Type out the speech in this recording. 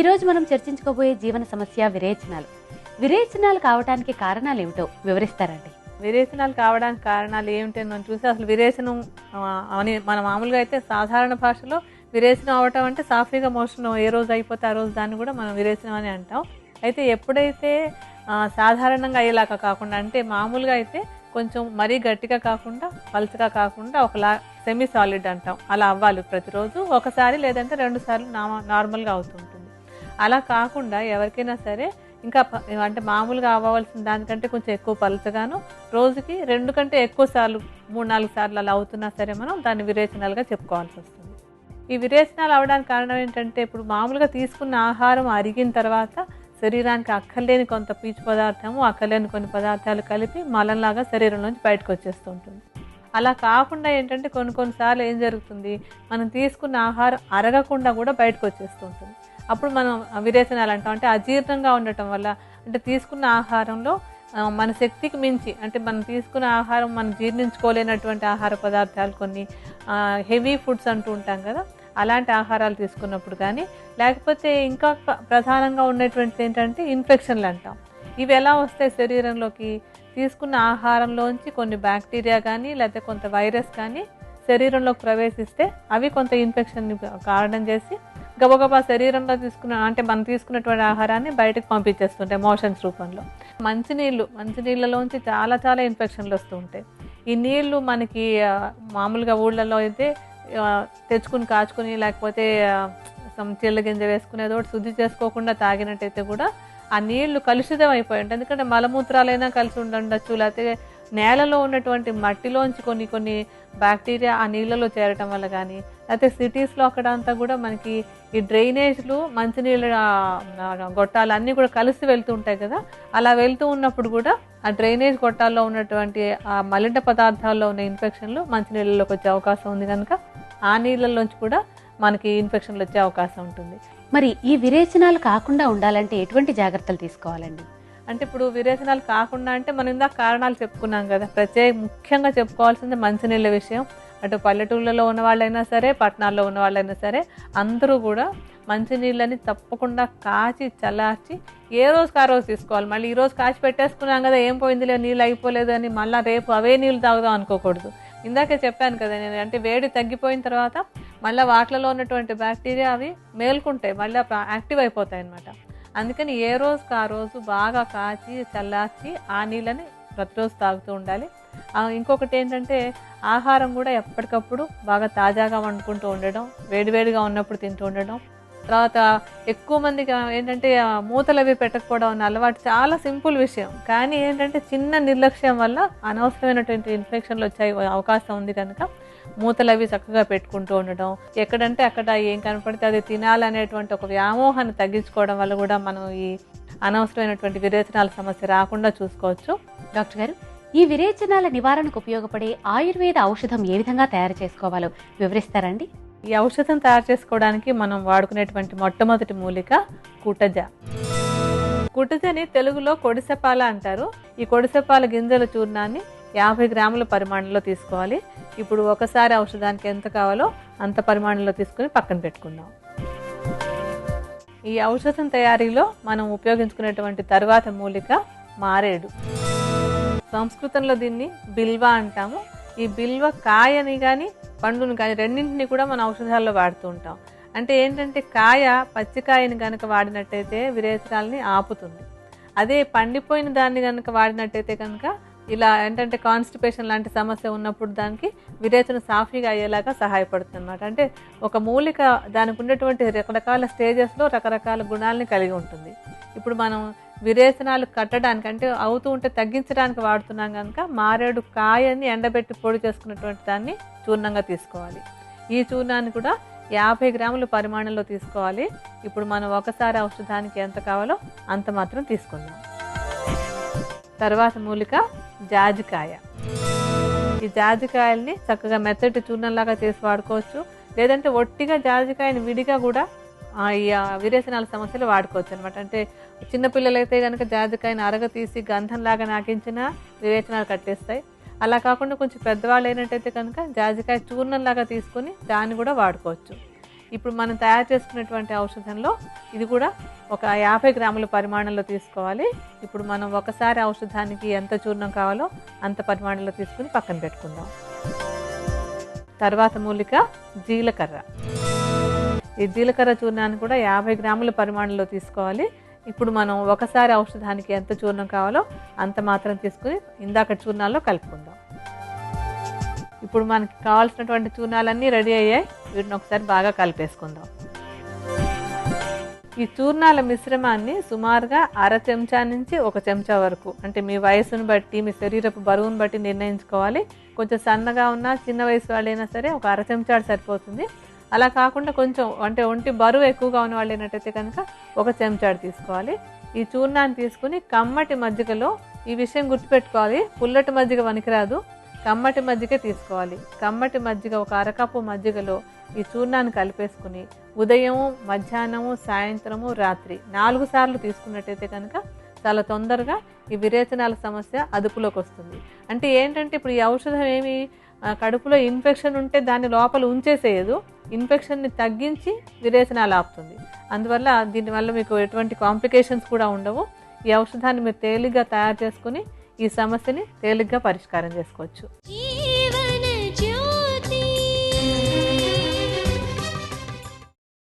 ఈరోజు మనం చర్చించుకోబోయే జీవన సమస్య విరేచనాలు. విరేచనాలు కావడానికి కారణాలు ఏమిటో వివరిస్తారండి. విరేచనాలు కావడానికి కారణాలు ఏమిటి అని మనం చూస్తే అసలు విరేచనం అని మన మామూలుగా అయితే సాధారణ భాషలో విరేచనం అవటం అంటే సాఫీగా మోషన్ ఏ రోజు అయిపోతే ఆ రోజు దాన్ని కూడా మనం విరేచనం అని అంటాం. అయితే ఎప్పుడైతే సాధారణంగా అయ్యేలాగా కాకుండా అంటే మామూలుగా అయితే కొంచెం మరీ గట్టిగా కాకుండా పలుచగా కాకుండా ఒకలా సెమీ సాలిడ్ అంటాం. అలా అవ్వాలి ప్రతిరోజు. ఒకసారి లేదంటే రెండు సార్లు నా- నార్మల్గా అవుతుంది. అలా కాకుండా ఎవరికైనా సరే ఇంకా అంటే మామూలుగా అవ్వవలసిన దానికంటే కొంచెం ఎక్కువ పలచగాను రోజుకి రెండు కంటే ఎక్కువ సార్లు మూడు నాలుగు సార్లు అలా అవుతున్నా సరే మనం దాన్ని విరేచనాలుగా చెప్పుకోవాల్సి వస్తుంది. ఈ విరేచనాలు అవడానికి కారణం ఏంటంటే ఇప్పుడు మామూలుగా తీసుకున్న ఆహారం అరిగిన తర్వాత శరీరానికి అక్కర్లేని కొంత పీచు పదార్థము అక్కర్లేని కొన్ని పదార్థాలు కలిపి మలంలాగా శరీరంలోంచి బయటకు వచ్చేస్తూ ఉంటుంది. అలా కాకుండా ఏంటంటే కొన్ని కొన్నిసార్లు ఏం జరుగుతుంది? మనం తీసుకున్న ఆహారం అరగకుండా కూడా బయటకు వచ్చేస్తూ ఉంటుంది. అప్పుడు మనం విరేచనాలు అంటాం. అంటే అజీర్ణంగా ఉండటం వల్ల అంటే తీసుకున్న ఆహారంలో మన శక్తికి మించి అంటే మనం తీసుకున్న ఆహారం మనం జీర్ణించుకోలేనటువంటి ఆహార పదార్థాలు కొన్ని హెవీ ఫుడ్స్ అంటూ ఉంటాం కదా అలాంటి ఆహారాలు తీసుకున్నప్పుడు కానీ లేకపోతే ఇంకా ప్రధానంగా ఉన్నటువంటిది ఏంటంటే ఇన్ఫెక్షన్లు అంటాం. ఇవి ఎలా వస్తాయి శరీరంలోకి? తీసుకున్న ఆహారంలోంచి కొన్ని బ్యాక్టీరియా కానీ లేకపోతే కొంత వైరస్ కానీ శరీరంలోకి ప్రవేశిస్తే అవి కొంత ఇన్ఫెక్షన్ కారణం చేసి గబగబా శరీరంలో తీసుకున్న అంటే మనం తీసుకున్నటువంటి ఆహారాన్ని బయటకు పంపించేస్తుంటాయి మోషన్స్ రూపంలో. మంచినీళ్ళు మంచినీళ్ళలోంచి చాలా చాలా ఇన్ఫెక్షన్లు వస్తూ ఉంటాయి. ఈ నీళ్ళు మనకి మామూలుగా ఊళ్ళల్లో అయితే తెచ్చుకుని కాచుకుని లేకపోతే చెల్ల చిల్ల గింజ వేసుకునేదో ఒకటి శుద్ధి చేసుకోకుండా తాగినట్టయితే కూడా ఆ నీళ్ళు కలుషితం అయిపోయి ఉంటాయి. ఎందుకంటే మలమూత్రాలైనా కలిసి ఉండొచ్చు లేకపోతే నేలలో ఉన్నటువంటి మట్టిలోంచి కొన్ని కొన్ని బ్యాక్టీరియా ఆ నీళ్ళలో చేరటం వల్ల కానీ లేకపోతే సిటీస్లో అక్కడ అంతా కూడా మనకి ఈ డ్రైనేజ్లు మంచినీళ్ళ గొట్టాలు అన్నీ కూడా కలిసి వెళ్తూ ఉంటాయి కదా అలా వెళ్తూ ఉన్నప్పుడు కూడా ఆ డ్రైనేజ్ గొట్టాల్లో ఉన్నటువంటి ఆ మలిన పదార్థాల్లో ఉన్న ఇన్ఫెక్షన్లు మంచినీళ్ళలోకి వచ్చే అవకాశం ఉంది కనుక ఆ నీళ్ళలోంచి కూడా మనకి ఇన్ఫెక్షన్లు వచ్చే అవకాశం ఉంటుంది. మరి ఈ విరేచనాలు కాకుండా ఉండాలంటే ఎటువంటి జాగ్రత్తలు తీసుకోవాలండి? అంటే ఇప్పుడు విరేచనాలు కాకుండా అంటే మనం ఇందాక కారణాలు చెప్పుకున్నాం కదా. ప్రత్యేక ముఖ్యంగా చెప్పుకోవాల్సింది మంచినీళ్ళ విషయం. అటు పల్లెటూళ్ళలో ఉన్న వాళ్ళైనా సరే పట్టణాల్లో ఉన్న వాళ్ళైనా సరే అందరూ కూడా మంచినీళ్ళని తప్పకుండా కాచి చల్లార్చి ఏ రోజుకి ఆ రోజు తీసుకోవాలి. మళ్ళీ ఈ రోజు కాచి పెట్టేసుకున్నాం కదా ఏం పోయిందిలే నీళ్ళు అయిపోలేదు అని మళ్ళీ రేపు అవే నీళ్ళు తాగుదాం అనుకోకూడదు. ఇందాకే చెప్పాను కదా నేను అంటే వేడి తగ్గిపోయిన తర్వాత మళ్ళీ వాటిలలో ఉన్నటువంటి బ్యాక్టీరియా అవి మేల్కుంటాయి మళ్ళీ యాక్టివ్ అయిపోతాయి అన్నమాట. అందుకని ఏ రోజుకి ఆ రోజు బాగా కాచి చల్లార్చి ఆ నీళ్ళని ప్రతిరోజు తాగుతూ ఉండాలి. ఇంకొకటి ఏంటంటే ఆహారం కూడా ఎప్పటికప్పుడు బాగా తాజాగా వండుకుంటూ ఉండడం వేడివేడిగా ఉన్నప్పుడు తింటూ ఉండడం తర్వాత ఎక్కువ మందికి ఏంటంటే మూతలవి మూతలు అవి పెట్టకపోవడం అన్న అలవాటు చాలా సింపుల్ విషయం. కానీ ఏంటంటే చిన్న నిర్లక్ష్యం వల్ల అనవసరమైనటువంటి ఇన్ఫెక్షన్లు వచ్చే అవకాశం ఉంది కనుక మూతలు అవి చక్కగా పెట్టుకుంటూ ఉండడం ఎక్కడంటే అక్కడ ఏం కనపడితే అది తినాలనేటువంటి ఒక వ్యామోహాన్ని తగ్గించుకోవడం వల్ల కూడా మనం ఈ అనవసరమైనటువంటి విరేచనాల సమస్య రాకుండా చూసుకోవచ్చు. డాక్టర్ గారు ఈ విరేచనాల నివారణకు ఉపయోగపడే ఆయుర్వేద ఔషధం ఏ విధంగా తయారు చేసుకోవాలో వివరిస్తారండి ఈ ఔషధం తయారు చేసుకోవడానికి మనం వాడుకునేటువంటి మొట్టమొదటి మూలిక కుటజ. కుటజని తెలుగులో కొడిసెపాల అంటారు. ఈ కొడిసెపాల గింజల చూర్ణాన్ని యాభై గ్రాముల పరిమాణంలో తీసుకోవాలి. ఇప్పుడు ఒకసారి ఔషధానికి ఎంత కావాలో అంత పరిమాణంలో తీసుకుని పక్కన పెట్టుకుందాం. ఈ ఔషధం తయారీలో మనం ఉపయోగించుకునేటువంటి తర్వాత మూలిక మారేడు. సంస్కృతంలో దీన్ని బిల్వ అంటాము. ఈ బిల్వ కాయని కానీ పండుని కానీ రెండింటిని కూడా మన ఔషధాల్లో వాడుతూ ఉంటాం. అంటే ఏంటంటే కాయ పచ్చికాయని కనుక వాడినట్టయితే విరేచనాలని ఆపుతుంది. అదే పండిపోయిన దాన్ని కనుక వాడినట్టయితే కనుక ఇలా ఏంటంటే కాన్స్టిపేషన్ లాంటి సమస్య ఉన్నప్పుడు దానికి విరేచన సాఫీగా అయ్యేలాగా సహాయపడుతుంది అనమాట అంటే ఒక మూలిక దానికి ఉన్నటువంటి రకరకాల స్టేజెస్లో రకరకాల గుణాలని కలిగి ఉంటుంది. ఇప్పుడు మనం విరేచనాలు కట్టడానికి అంటే అవుతూ ఉంటే తగ్గించడానికి వాడుతున్నాం కనుక మారేడు కాయని ఎండబెట్టి పొడి చేసుకున్నటువంటి దాన్ని చూర్ణంగా తీసుకోవాలి. ఈ చూర్ణాన్ని కూడా యాభై గ్రాముల పరిమాణంలో తీసుకోవాలి. ఇప్పుడు మనం ఒకసారి ఔషధానికి ఎంత కావాలో అంత మాత్రం తీసుకుందాం. తర్వాత మూలిక జాజికాయ. ఈ జాజికాయల్ని చక్కగా మెత్తటి చూర్ణంలాగా చేసి వాడుకోవచ్చు. లేదంటే ఒట్టిగా జాజికాయని విడిగా కూడా ఈ ఆ, విరేచనాల సమస్యలు వాడుకోవచ్చు అనమాట అంటే చిన్నపిల్లలైతే కనుక జాజికాయని అరగ తీసి గంధంలాగా నాకించినా విరేచనాలు కట్టేస్తాయి. అలా కాకుండా కొంచెం పెద్దవాళ్ళు అయినట్టయితే కనుక జాజికాయ చూర్ణంలాగా తీసుకొని దాన్ని కూడా వాడుకోవచ్చు. ఇప్పుడు మనం తయారు చేసుకున్నటువంటి ఔషధంలో ఇది కూడా ఒక యాభై గ్రాముల పరిమాణంలో తీసుకోవాలి. ఇప్పుడు మనం ఒకసారి ఔషధానికి ఎంత చూర్ణం కావాలో అంత పరిమాణంలో తీసుకుని పక్కన పెట్టుకుందాం. తర్వాత మూలిక జీలకర్ర. ఈ జీలకర్ర చూర్ణాన్ని కూడా యాభై గ్రాముల పరిమాణంలో తీసుకోవాలి. ఇప్పుడు మనం ఒకసారి ఔషధానికి ఎంత చూర్ణం కావాలో అంత మాత్రం తీసుకుని ఇందాక చూర్ణాల్లో కలుపుకుందాం. ఇప్పుడు మనకి కావాల్సినటువంటి చూర్ణాలన్నీ రెడీ అయ్యాయి. వీటిని ఒకసారి బాగా కలిపేసుకుందాం. ఈ చూర్ణాల మిశ్రమాన్ని సుమారుగా అర చెంచా నుంచి ఒక చెంచా వరకు అంటే మీ వయసును బట్టి మీ శరీరపు బరువును బట్టి నిర్ణయించుకోవాలి. కొంచెం సన్నగా ఉన్నా చిన్న వయసు వాళ్ళైనా సరే ఒక అర చెంచాడు సరిపోతుంది. అలా కాకుండా కొంచెం అంటే ఒంటి బరువు ఎక్కువగా ఉన్న వాళ్ళు అయినట్టయితే కనుక ఒక చెంచాడు తీసుకోవాలి. ఈ చూర్ణాన్ని తీసుకుని కమ్మటి మజ్జిగలో ఈ విషయం గుర్తుపెట్టుకోవాలి. పుల్లటి మజ్జిగ వనికిరాదు. కమ్మటి మజ్జిగ తీసుకోవాలి. కమ్మటి మజ్జిగ ఒక అరకప్పు మజ్జిగలో ఈ చూర్ణాన్ని కలిపేసుకుని ఉదయము మధ్యాహ్నము సాయంత్రము రాత్రి నాలుగు సార్లు తీసుకున్నట్టయితే కనుక చాలా తొందరగా ఈ విరేచనాల సమస్య అదుపులోకి వస్తుంది. అంటే ఏంటంటే ఇప్పుడు ఈ ఔషధం ఏమి కడుపులో ఇన్ఫెక్షన్ ఉంటే దాన్ని లోపల ఉంచేసేయదు. ఇన్ఫెక్షన్ని తగ్గించి విరేచనాలు ఆపుతుంది. అందువల్ల దీనివల్ల మీకు ఎటువంటి కాంప్లికేషన్స్ కూడా ఉండవు. ఈ ఔషధాన్ని మీరు తేలిగ్గా తయారు చేసుకుని ఈ సమస్యని తేలిగ్గా పరిష్కారం చేసుకోవచ్చు. ఈ